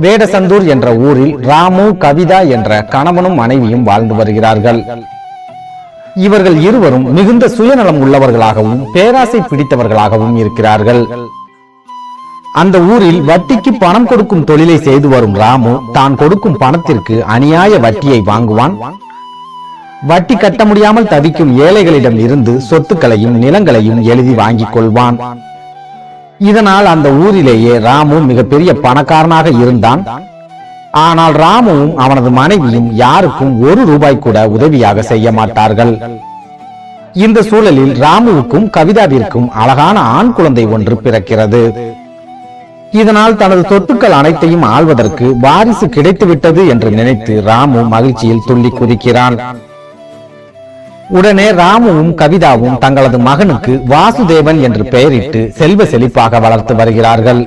வேடசந்தூர் என்ற ஊரில் ராமு கவிதா என்ற கணவனும் மனைவியும் வாழ்ந்து வருகிறார்கள். இவர்கள் இருவரும் மிகுந்த சுயநலம் உள்ளவர்களாகவும் பேராசை பிடித்தவர்களாகவும் இருக்கிறார்கள். அந்த ஊரில் வட்டிக்கு பணம் கொடுக்கும் தொழிலை செய்து வரும் ராமு தான் கொடுக்கும் பணத்திற்கு அநியாய வட்டியை வாங்குவான். வட்டி கட்ட முடியாமல் தவிக்கும் ஏழைகளிடம் இருந்து சொத்துக்களையும் நிலங்களையும் எழுதி வாங்கிக் கொள்வான். இதனால் அந்த ஊரிலேயே ராமு மிகப்பெரிய பணக்காரனாக இருந்தான். ஆனால் ராமுவும் அவனது மனைவியும் யாருக்கும் ஒரு ரூபாய் கூட உதவியாக செய்ய மாட்டார்கள். இந்த சூழலில் ராமுவுக்கும் கவிதாவிற்கும் அழகான ஆண் குழந்தை ஒன்று பிறக்கிறது. இதனால் தனது சொத்துக்கள் அனைத்தையும் ஆள்வதற்கு வாரிசு கிடைத்துவிட்டது என்று நினைத்து ராமு மகிழ்ச்சியில் துள்ளி குதிக்கிறான். உடனே ராமுவும் கவிதாவும் தங்களது மகனுக்கு வாசுதேவன் என்று பெயரிட்டு செல்வ செழிப்பாக வளர்த்து வருகிறார்கள்.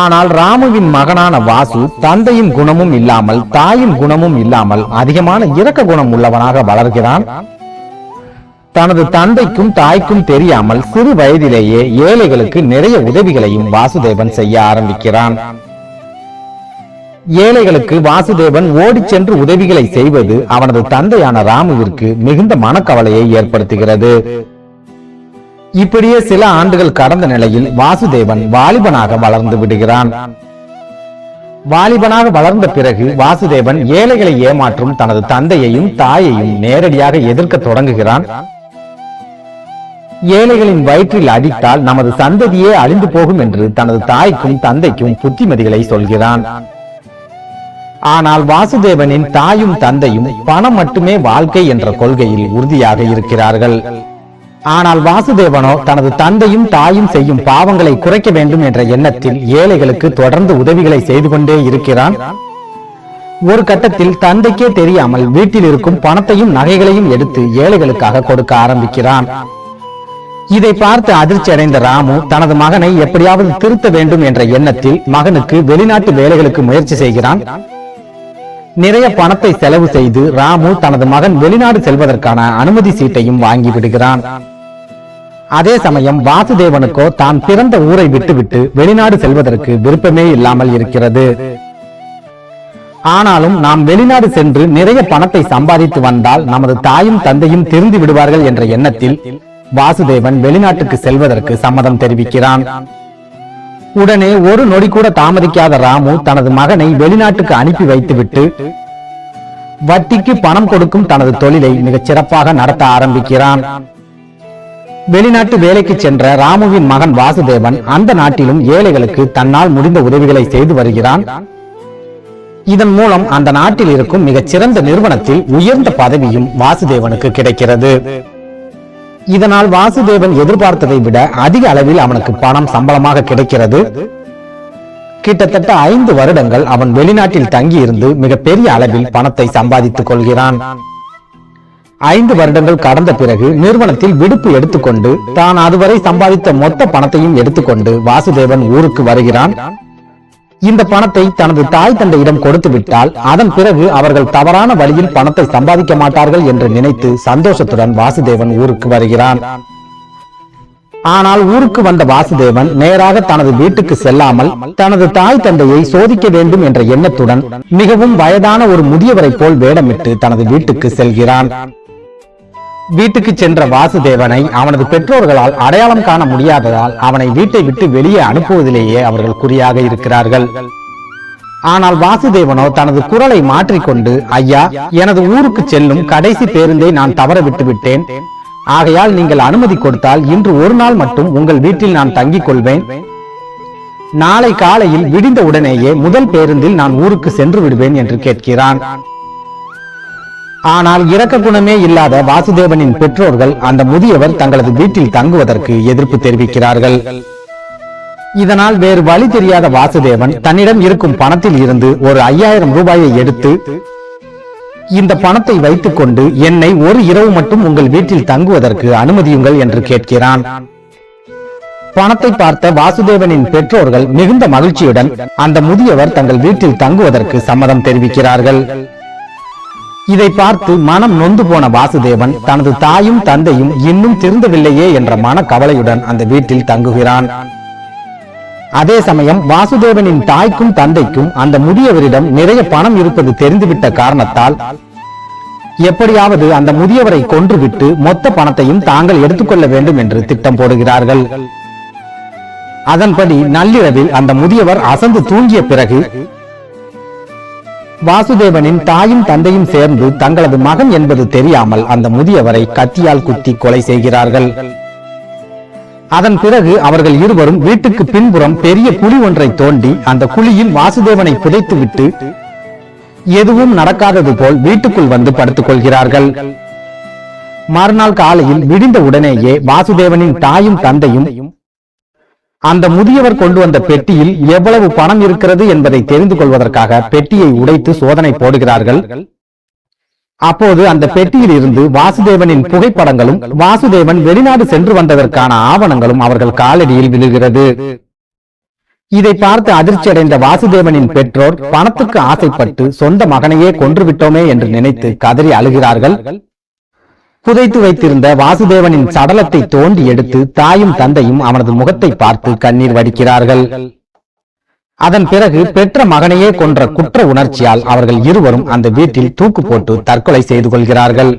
ஆனால் ராமுவின் மகனான வாசு தந்தையின் குணமும் இல்லாமல் தாயின் குணமும் இல்லாமல் அதிகமான இரக்க குணம் உள்ளவனாக வளர்கிறான். தனது தந்தைக்கும் தாய்க்கும் தெரியாமல் சிறு வயதிலேயே ஏழைகளுக்கு நிறைய உதவிகளையும் வாசுதேவன் செய்ய ஆரம்பிக்கிறான். ஏழைகளுக்கு வாசுதேவன் ஓடிச் சென்று உதவிகளை செய்வது அவனது தந்தையான ராமுவிற்கு மிகுந்த மனக்கவலையை ஏற்படுத்துகிறது. இப்படியே சில ஆண்டுகள் கடந்த நிலையில் வாசுதேவன் வாலிபனாக வளர்ந்து விடுகிறான். வாலிபனாக வளர்ந்த பிறகு வாசுதேவன் ஏழைகளை ஏமாற்றும் தனது தந்தையையும் தாயையும் நேரடியாக எதிர்க்க தொடங்குகிறான். ஏழைகளின் வயிற்றில் அடித்தால் நமது சந்ததியே அழிந்து போகும் என்று தனது தாய்க்கும் தந்தைக்கும் புத்திமதிகளை சொல்கிறான். ஆனால் வாசுதேவனின் தாயும் தந்தையும் பணம் மட்டுமே வாழ்க்கை என்ற கொள்கையில் உறுதியாக இருக்கிறார்கள். ஆனால் வாசுதேவனோ தனது தந்தையும் தாயும் செய்யும் பாவங்களை குறைக்க வேண்டும் என்ற எண்ணத்தில் ஏழைகளுக்கு தொடர்ந்து உதவிகளை செய்து கொண்டே இருக்கிறான். ஒரு கட்டத்தில் தந்தைக்கே தெரியாமல் வீட்டில் இருக்கும் பணத்தையும் நகைகளையும் எடுத்து ஏழைகளுக்காக கொடுக்க ஆரம்பிக்கிறான். இதை பார்த்து அதிர்ச்சி அடைந்த ராமு தனது மகனை எப்படியாவது திருத்த வேண்டும் என்ற எண்ணத்தில் மகனுக்கு வெளிநாட்டு வேலைகளுக்கு முயற்சி செய்கிறான். நிறைய பணத்தை செலவு செய்து ராமு தனது மகன் வெளிநாடு செல்வதற்கான அனுமதி சீட்டையும் வாங்கி விடுகிறான். அதே சமயம் வாசுதேவனுக்கோ தான் பிறந்த ஊரை விட்டுவிட்டு வெளிநாடு செல்வதற்கு விருப்பமே இல்லாமல் இருக்கிறது. ஆனாலும் நாம் வெளிநாடு சென்று நிறைய பணத்தை சம்பாதித்து வந்தால் நமது தாயும் தந்தையும் திருந்து விடுவார்கள் என்ற எண்ணத்தில் வாசுதேவன் வெளிநாட்டுக்கு செல்வதற்கு சம்மதம் தெரிவிக்கிறான். உடனே ஒரு நொடி கூட தாமதிக்காத ராமு தனது மகனை வெளிநாட்டுக்கு அனுப்பி வைத்துவிட்டு வட்டிக்கு பணம் கொடுக்கும் தனது தொழிலை மிகச் சிறப்பாக நடத்த ஆரம்பிக்கிறான். வெளிநாட்டு வேலைக்கு சென்ற ராமுவின் மகன் வாசுதேவன் அந்த நாட்டிலும் ஏழைகளுக்கு தன்னால் முடிந்த உதவிகளை செய்து வருகிறான். இதன் மூலம் அந்த நாட்டில் இருக்கும் மிகச் சிறந்த நிறுவனத்தில் உயர்ந்த பதவியும் வாசுதேவனுக்கு கிடைக்கிறது. இதனால் வாசுதேவன் எதிர்பார்த்ததை விட அதிக அளவில் அவனுக்கு பணம் சம்பளமாக கிடைக்கிறது. கிட்டத்தட்ட ஐந்து வருடங்கள் அவன் வெளிநாட்டில் தங்கியிருந்து மிகப்பெரிய அளவில் பணத்தை சம்பாதித்துக் கொள்கிறான். ஐந்து வருடங்கள் கடந்த பிறகு நிறுவனத்தில் விடுப்பு எடுத்துக்கொண்டு தான் அதுவரை சம்பாதித்த மொத்த பணத்தையும் எடுத்துக்கொண்டு வாசுதேவன் ஊருக்கு வருகிறான். இந்த பணத்தை தனது தாய் தந்தையிடம் கொடுத்து விட்டால் அதன் பிறகு அவர்கள் தவறான வழியில் பணத்தை சம்பாதிக்க மாட்டார்கள் என்று நினைத்து சந்தோஷத்துடன் வாசுதேவன் ஊருக்கு வருகிறான். ஆனால் ஊருக்கு வந்த வாசுதேவன் நேராக தனது வீட்டுக்கு செல்லாமல் தனது தாய் தந்தையை சோதிக்க வேண்டும் என்ற எண்ணத்துடன் மிகவும் வயதான ஒரு முதியவரை போல் வேடமிட்டு தனது வீட்டுக்கு செல்கிறான். வீட்டுக்கு சென்ற வாசுதேவனை அவனது பெற்றோர்களால் அடையாளம் காண முடியாததால் அவனை வீட்டை விட்டு வெளியே அனுப்புவதிலேயே அவர்கள் குறியாக இருக்கிறார்கள். ஆனால் வாசுதேவனோ தனது குரலை மாற்றிக்கொண்டு ஐயா எனது ஊருக்கு செல்லும் கடைசி பேருந்தை நான் தவற விட்டு விட்டேன். ஆகையால் நீங்கள் அனுமதி கொடுத்தால் இன்று ஒரு நாள் மட்டும் உங்கள் வீட்டில் நான் தங்கிக் கொள்வேன். நாளை காலையில் விடிந்த உடனேயே முதல் பேருந்தில் நான் ஊருக்கு சென்று விடுவேன் என்று கேட்கிறான். ஆனால் இரக்க குணமே இல்லாத வாசுதேவனின் பெற்றோர்கள் அந்த முதியவர் தங்களது வீட்டில் தங்குவதற்கு எதிர்ப்பு தெரிவிக்கிறார்கள். இதனால் வேறு வழி தெரியாத வாசுதேவன் தன்னிடம் இருக்கும் பணத்தில் இருந்து ஒரு ஐயாயிரம் ரூபாயை எடுத்து இந்த பணத்தை வைத்துக் கொண்டு என்னை ஒரு இரவு மட்டும் உங்கள் வீட்டில் தங்குவதற்கு அனுமதியுங்கள் என்று கேட்கிறான். பணத்தை பார்த்த வாசுதேவனின் பெற்றோர்கள் மிகுந்த மகிழ்ச்சியுடன் அந்த முதியவர் தங்கள் வீட்டில் தங்குவதற்கு சம்மதம் தெரிவிக்கிறார்கள். இதை பார்த்து மனம் நொந்து போன வாசுதேவன் தனது தாயும் தந்தையும் இன்னும் திருந்தவில்லையே என்ற மன கவலையுடன் அந்த வீட்டில் தங்குகிறான். அதே சமயம் வாசுதேவனின் தாய்க்கும் தந்தைக்கும் அந்த முதியவரிடம் நிறைய பணம் இருப்பது தெரிந்துவிட்ட காரணத்தால் எப்படியாவது அந்த முதியவரை கொன்றுவிட்டு மொத்த பணத்தையும் தாங்கள் எடுத்துக்கொள்ள வேண்டும் என்று திட்டம் போடுகிறார்கள். அதன்படி நள்ளிரவில் அந்த முதியவர் அசந்து தூங்கிய பிறகு வாசுதேவனின் தாயும் தந்தையும் சேர்ந்து தங்களது மகன் என்பது தெரியாமல் அந்த முதியவரை கத்தியால் குத்தி கொலை செய்கிறார்கள். அதன் பிறகு அவர்கள் இருவரும் வீட்டுக்கு பின்புறம் பெரிய குழி ஒன்றை தோண்டி அந்த குழியில் வாசுதேவனை புதைத்துவிட்டு எதுவும் நடக்காதது போல் வீட்டுக்குள் வந்து படுத்துக் கொள்கிறார்கள். மறுநாள் காலையில் விடிந்த உடனேயே வாசுதேவனின் தாயும் தந்தையும் அந்த முதியவர் கொண்டு வந்த பெட்டியில் எவ்வளவு பணம் இருக்கிறது என்பதை தெரிந்து கொள்வதற்காக பெட்டியை உடைத்து சோதனை போடுகிறார்கள். அப்போது அந்த பெட்டியில் இருந்து வாசுதேவனின் புகைப்படங்களும் வாசுதேவன் வெளிநாடு சென்று வந்ததற்கான ஆவணங்களும் அவர்கள் காலடியில் விழுகிறது. இதை பார்த்து அதிர்ச்சி அடைந்த வாசுதேவனின் பெற்றோர் பணத்துக்கு ஆசைப்பட்டு சொந்த மகனையே கொன்றுவிட்டோமே என்று நினைத்து கதறி அழுகிறார்கள். புதைத்து வைத்திருந்த வாசுதேவனின் சடலத்தை தோண்டி எடுத்து தாயும் தந்தையும் அவனது முகத்தை பார்த்து கண்ணீர் வடிக்கிறார்கள். அதன் பிறகு பெற்ற மகனையே கொன்ற குற்ற உணர்ச்சியால் அவர்கள் இருவரும் அந்த வீட்டில் தூக்கு போட்டு தற்கொலை செய்து கொள்கிறார்கள்.